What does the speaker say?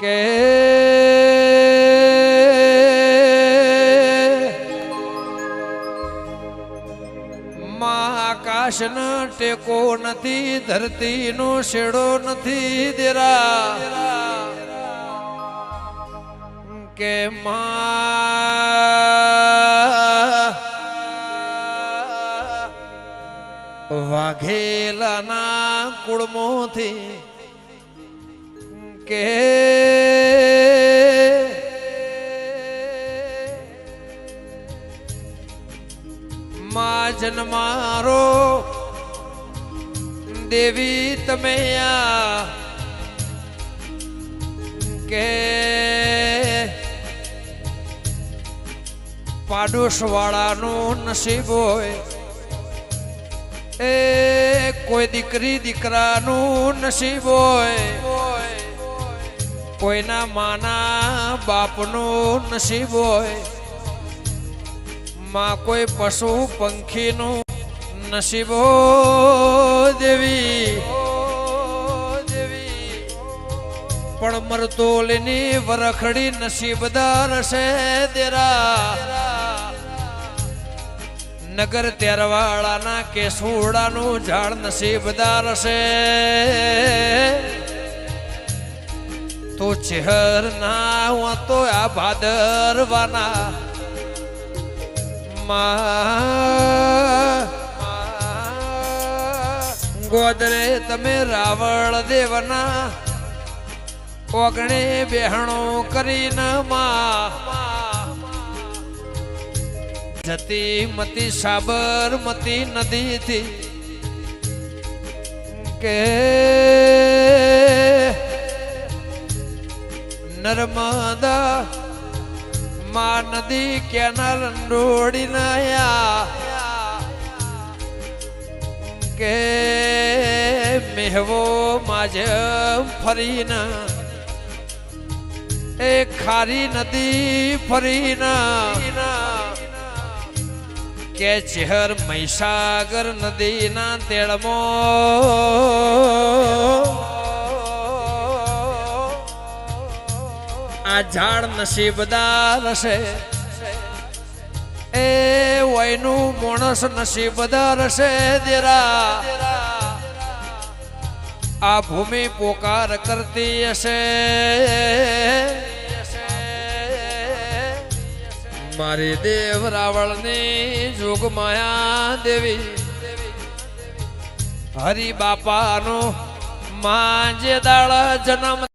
કે આકાશનો ટેકો નથી ધરતીનો શેડો નથી દેરા. કે વાઘેલાના કુળમોથી કે મા જન્મારો દેવી તમે આ કે પાડોશ વાળાનું નસીબ હોય. એ કોઈ દીકરી દીકરાનું નસીબ હોય. કોઈના માના બાપનું નસીબ હોય, માં કોઈ પશુ પંખીનું નસીબ હોય દેવી. પણ મરતોલની વરખડી નસીબદાર છે દેરા નગર તેરવાળાના કેસુડાનું ઝાડ નસીબદાર છે. ચહેર ના હું તો આ ભાદરવાના. ગોદરે તમે રાવળ દેવના. ઓગણે બેહણો કરીને જતી મતી સાબરમતી નદીથી. કે નર્મદા, મા નદી કેનાલ ડોડી નયા. કે મેહવો માજ ફરીને, એ ખારી નદી ફરીના, કે ચહેર મહીસાગર નદીના તેળમો આ ઝાડ નસીબદાર છે એ વયનું માણસ નસીબદાર છે દેરા. આ ભૂમિ પોકાર કરતી હશે. મારી દેવ રાવળની જોગ માયા દેવી. હરિ બાપાનો માં જે દાળ જન્મ